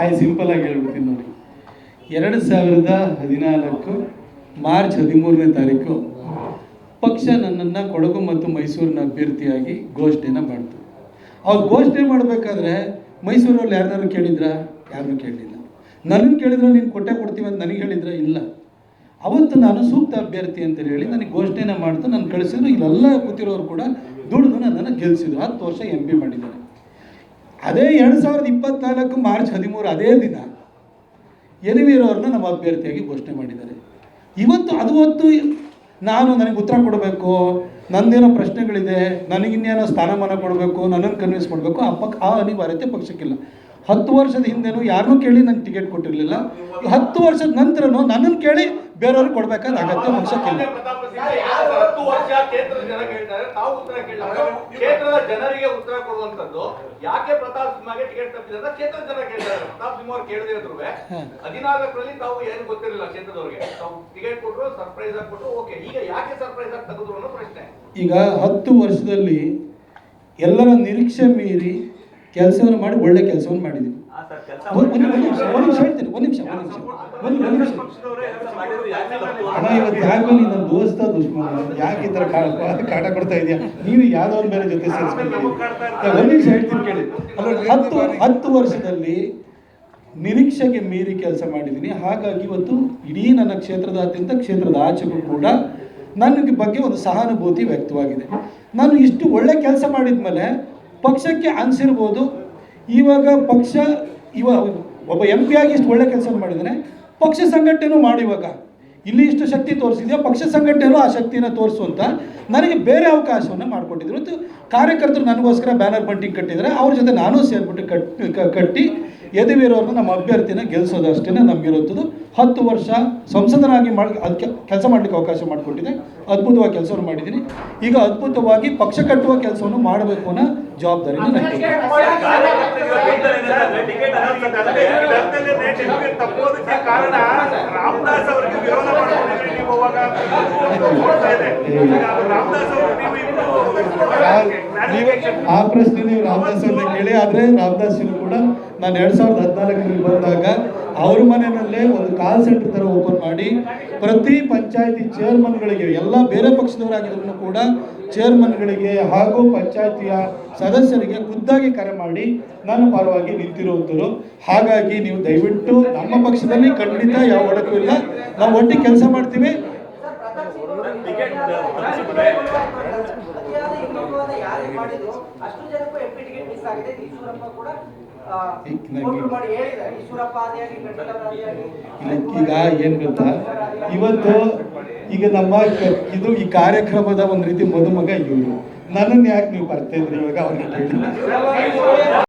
ಆಯ್ simple ಆಗಿ ಹೇಳ್ಬಿಡ್ತೀನಿ ನೋಡಿ. ಎರಡು ಸಾವಿರದ ಹದಿನಾಲ್ಕು ಮಾರ್ಚ್ ಹದಿಮೂರನೇ ತಾರೀಕು ಪಕ್ಷ ನನ್ನನ್ನು ಕೊಡಗು ಮತ್ತು ಮೈಸೂರಿನ ಅಭ್ಯರ್ಥಿಯಾಗಿ ಘೋಷಣೆನ ಮಾಡ್ತು. ಅವ್ರು ಘೋಷಣೆ ಮಾಡಬೇಕಾದ್ರೆ ಮೈಸೂರಲ್ಲಿ ಯಾರನ್ನಾರು ಕೇಳಿದ್ರಾ? ಯಾರನ್ನೂ ಕೇಳಲಿಲ್ಲ. ನನ್ನನ್ನು ಕೇಳಿದ್ರೆ ನೀನು ಕೊಟ್ಟೆ ಕೊಡ್ತೀವಿ ಅಂತ ನನಗೆ ಹೇಳಿದ್ರೆ? ಇಲ್ಲ. ಅವತ್ತು ನಾನು ಸೂಕ್ತ ಅಭ್ಯರ್ಥಿ ಅಂತ ಹೇಳಿ ನನಗೆ ಘೋಷಣೆನ ಮಾಡ್ತಾ, ನಾನು ಕಳಿಸಿದ್ರು, ಇಲ್ಲೆಲ್ಲ ಕೂತಿರೋರು ಕೂಡ ದುಡಿದು ನನ್ನನ್ನು ಗೆಲ್ಲಿಸಿದ್ರು ಹತ್ತು ವರ್ಷ ಎಂ ಪಿ ಮಾಡಿದ್ದಾರೆ. ಅದೇ ಎರಡು ಸಾವಿರದ ಇಪ್ಪತ್ನಾಲ್ಕು ಮಾರ್ಚ್ ಹದಿಮೂರು ಅದೇ ದಿನ ಯದುವೀರವ್ರನ್ನ ನಮ್ಮ ಅಭ್ಯರ್ಥಿಯಾಗಿ ಘೋಷಣೆ ಮಾಡಿದ್ದಾರೆ. ಇವತ್ತು ಅದು ಹೊತ್ತು ನಾನು ನನಗೆ ಉತ್ತರ ಕೊಡಬೇಕು, ನಂದೇನೋ ಪ್ರಶ್ನೆಗಳಿದೆ ನನಗಿನ್ನೇನೋ ಸ್ಥಾನಮಾನ ಕೊಡಬೇಕು, ನನ್ನನ್ನು ಕನ್ವಿನ್ಸ್ ಮಾಡಬೇಕು, ಆ ಪಕ್ ಆ ಅನಿವಾರ್ಯತೆ ಪಕ್ಷಕ್ಕಿಲ್ಲ. ಹತ್ತು ವರ್ಷದ ಹಿಂದೆನೂ ಯಾರನ್ನೂ ಕೇಳಿ ನಂಗೆ ಟಿಕೆಟ್ ಕೊಟ್ಟಿರಲಿಲ್ಲ. ಹತ್ತು ವರ್ಷದ ನಂತರನೂ ನನ್ನನ್ನು ಕೇಳಿ ಬೇರೆಯವ್ರಿಗೆ ಕೊಡಬೇಕಾದ ಅಗತ್ಯ ಮನುಷ್ಯಕ್ಕಿಲ್ಲ ಪ್ರತಾಪ ಯಾರು ಹತ್ತು ವರ್ಷ ಕ್ಷೇತ್ರದ ಜನ ಕೇಳ್ತಾರೆ ತಾವು ಉತ್ತರ ಕೇಳಿಲ್ಲ ಕ್ಷೇತ್ರದ ಜನರಿಗೆ ಉತ್ತರ ಕೊಡುವಂತದ್ದು ಯಾಕೆ ಪ್ರತಾಪ್ ಸಿಂಹಗೆ ಟಿಕೆಟ್ ತಪ್ಪಿದೆ ಅಂತ ಕ್ಷೇತ್ರದ ಜನ ಕೇಳ್ತಾರೆ. ಪ್ರತಾಪ್ ಸಿಂಹ ಅವ್ರು ಕೇಳದೇ ಇದ್ರು. ಹದಿನಾಲ್ಕರಲ್ಲಿ ತಾವು ಏನು ಗೊತ್ತಿರಲಿಲ್ಲ ಕ್ಷೇತ್ರದವ್ರಿಗೆ. ತಾವು ಟಿಕೆಟ್ ಕೊಟ್ಟರು ಸರ್ಪ್ರೈಸ್ ಆಗಿ ಕೊಟ್ಟರು ಓಕೆ. ಈಗ ಯಾಕೆ ಸರ್ಪ್ರೈಸ್ ಆಗಿ ತೆಗೆದ್ರು ಅನ್ನೋ ಪ್ರಶ್ನೆ. ಈಗ ಹತ್ತು ವರ್ಷದಲ್ಲಿ ಎಲ್ಲರ ನಿರೀಕ್ಷೆ ಮೀರಿ ಕೆಲಸವನ್ನು ಮಾಡಿ ಒಳ್ಳೆ ಕೆಲಸವನ್ನು ಮಾಡಿದ್ದೀವಿ ಒಂದು ಒಂದು ನಿಮಿಷ ಒಂದು ನಿಮಿಷ ಹೇಳ್ತೀನಿ ಒಂದು ನಿಮಿಷ ಒಂದು ನಿಮಿಷ ಒಂದು ಒಂದು ನಿಮಿಷ ಅಣ್ಣ ಇವತ್ತು ಯಾಕೋ ನೀನು ನನ್ನ ದೋಸ್ತ ದುಶ್ಮನ ಯಾಕೆ ಈ ಥರ ಕಾಟ ಕಾಟ ಕೊಡ್ತಾ ಇದೆಯಾ? ನೀವು ಯಾವ್ದೋ ಬೇರೆ ಜೊತೆ ಸೇರಿಸ್ಬೇಕು ಒಂದು ನಿಮಿಷ ಹೇಳ್ತೀನಿ ಕೇಳಿ. ಹತ್ತು ಹತ್ತು ವರ್ಷದಲ್ಲಿ ನಿರೀಕ್ಷೆಗೆ ಮೀರಿ ಕೆಲಸ ಮಾಡಿದ್ದೀನಿ ಹಾಗಾಗಿ ಇವತ್ತು ಇಡೀ ನನ್ನ ಕ್ಷೇತ್ರದಾದ್ಯಂತ ಕ್ಷೇತ್ರದ ಆಚೆಗೂ ಕೂಡ ನನಗೆ ಬಗ್ಗೆ ಒಂದು ಸಹಾನುಭೂತಿ ವ್ಯಕ್ತವಾಗಿದೆ. ನಾನು ಇಷ್ಟು ಒಳ್ಳೆ ಕೆಲಸ ಮಾಡಿದ್ಮೇಲೆ ಪಕ್ಷಕ್ಕೆ ಅನಿಸಿರ್ಬೋದು. ಇವಾಗ ಪಕ್ಷ ಇವ ಒಬ್ಬ ಎಂ ಪಿ ಆಗಿ ಇಷ್ಟು ಒಳ್ಳೆ ಕೆಲಸ ಮಾಡಿದ್ದಾನೆ ಪಕ್ಷ ಸಂಘಟನೆನೂ ಮಾಡಿ ಇವಾಗ. ಇಲ್ಲಿ ಇಷ್ಟು ಶಕ್ತಿ ತೋರಿಸಿದೆಯೋ? ಪಕ್ಷ ಸಂಘಟನೆಯಲ್ಲೂ ಆ ಶಕ್ತಿನ ತೋರಿಸುವಂತ ನನಗೆ ಬೇರೆ ಅವಕಾಶವನ್ನು ಮಾಡಿಕೊಟ್ಟಿದ್ರು. ಮತ್ತು ಕಾರ್ಯಕರ್ತರು ನನಗೋಸ್ಕರ ಬ್ಯಾನರ್ ಬಂಟಿಂಗ್ ಕಟ್ಟಿದರೆ ಅವ್ರ ಜೊತೆ ನಾನು ಸೇರಿಬಿಟ್ಟು ಕಟ್ಟಿ ಕಟ್ಟಿ ಯದುವೀರವ್ರನ್ನ ನಮ್ಮ ಅಭ್ಯರ್ಥಿನ ಗೆಲ್ಲಿಸೋದು ಅಷ್ಟೇ ನಮಗಿರುವಂಥದ್ದು. ಹತ್ತು ವರ್ಷ ಸಂಸದನಾಗಿ ಮಾಡಿ ಅದಕ್ಕೆ ಕೆಲಸ ಮಾಡಲಿಕ್ಕೆ ಅವಕಾಶ ಮಾಡಿಕೊಟ್ಟಿದೆ. ಅದ್ಭುತವಾಗಿ ಕೆಲಸವನ್ನು ಮಾಡಿದ್ದೀನಿ. ಈಗ ಅದ್ಭುತವಾಗಿ ಪಕ್ಷ ಕಟ್ಟುವ ಕೆಲಸವನ್ನು ಮಾಡಬೇಕು ಅನ್ನೋ ಜವಾಬ್ದಾರಿ ನನಗೆ ಕಾರಣ ರಾಮದಾಸ್ ಅವರಿಗೆ ವಿರೋಧ ಮಾಡ್ಕೊಂಡಿದ್ರೆ ನೀವು ಅವಾಗ ನೋಡ್ತಾ ಇದೆ. ರಾಮದಾಸ್ ಅವರು ನೀವು ಇಬ್ರು ಆ ಪ್ರಶ್ನೆ ನೀವು ರಾಮದಾಸ್ ಅವ್ರನ್ನ ಕೇಳಿ ಆದ್ರೆ ರಾಮದಾಸ್ ಕೂಡ ನಾನು ಎರಡ್ ಸಾವಿರದ ಹದಿನಾಲ್ಕರಲ್ಲಿ ಬಂದಾಗ ಅವ್ರ ಮನೆಯಲ್ಲೇ ಒಂದು ಕಾಲ್ ಸೆಂಟರ್ ಥರ ಓಪನ್ ಮಾಡಿ ಪ್ರತಿ ಪಂಚಾಯತಿ ಚೇರ್ಮನ್ಗಳಿಗೆ, ಎಲ್ಲ ಬೇರೆ ಪಕ್ಷದವರಾಗಿದ್ರು ಕೂಡ ಚೇರ್ಮನ್ಗಳಿಗೆ ಹಾಗೂ ಪಂಚಾಯತಿಯ ಸದಸ್ಯರಿಗೆ ಖುದ್ದಾಗಿ ಕರೆ ಮಾಡಿ ನನ್ನ ಪರವಾಗಿ ನಿಂತಿರುವಂಥರು ಹಾಗಾಗಿ ನೀವು ದಯವಿಟ್ಟು ನಮ್ಮ ಪಕ್ಷದಲ್ಲಿ ಖಂಡಿತ ಯಾವ ಒಡಕು ಇಲ್ಲ. ನಾವು ಒಟ್ಟಿಗೆ ಕೆಲಸ ಮಾಡ್ತೀವಿ. ಇಲ್ಲ, ಈಗ ಏನ್ ಗೊತ್ತಾ? ಇವತ್ತು ಈಗ ನಮ್ಮ ಇದು ಈ ಕಾರ್ಯಕ್ರಮದ ಒಂದು ರೀತಿ ಮದುಮಗ ಇವರು. ನನ್ನನ್ನು ಯಾಕೆ ನೀವು ಬರ್ತಾ ಇದ್ರಿ ಇವಾಗ ಅವ್ರಿಗೆ ಕೇಳಿ.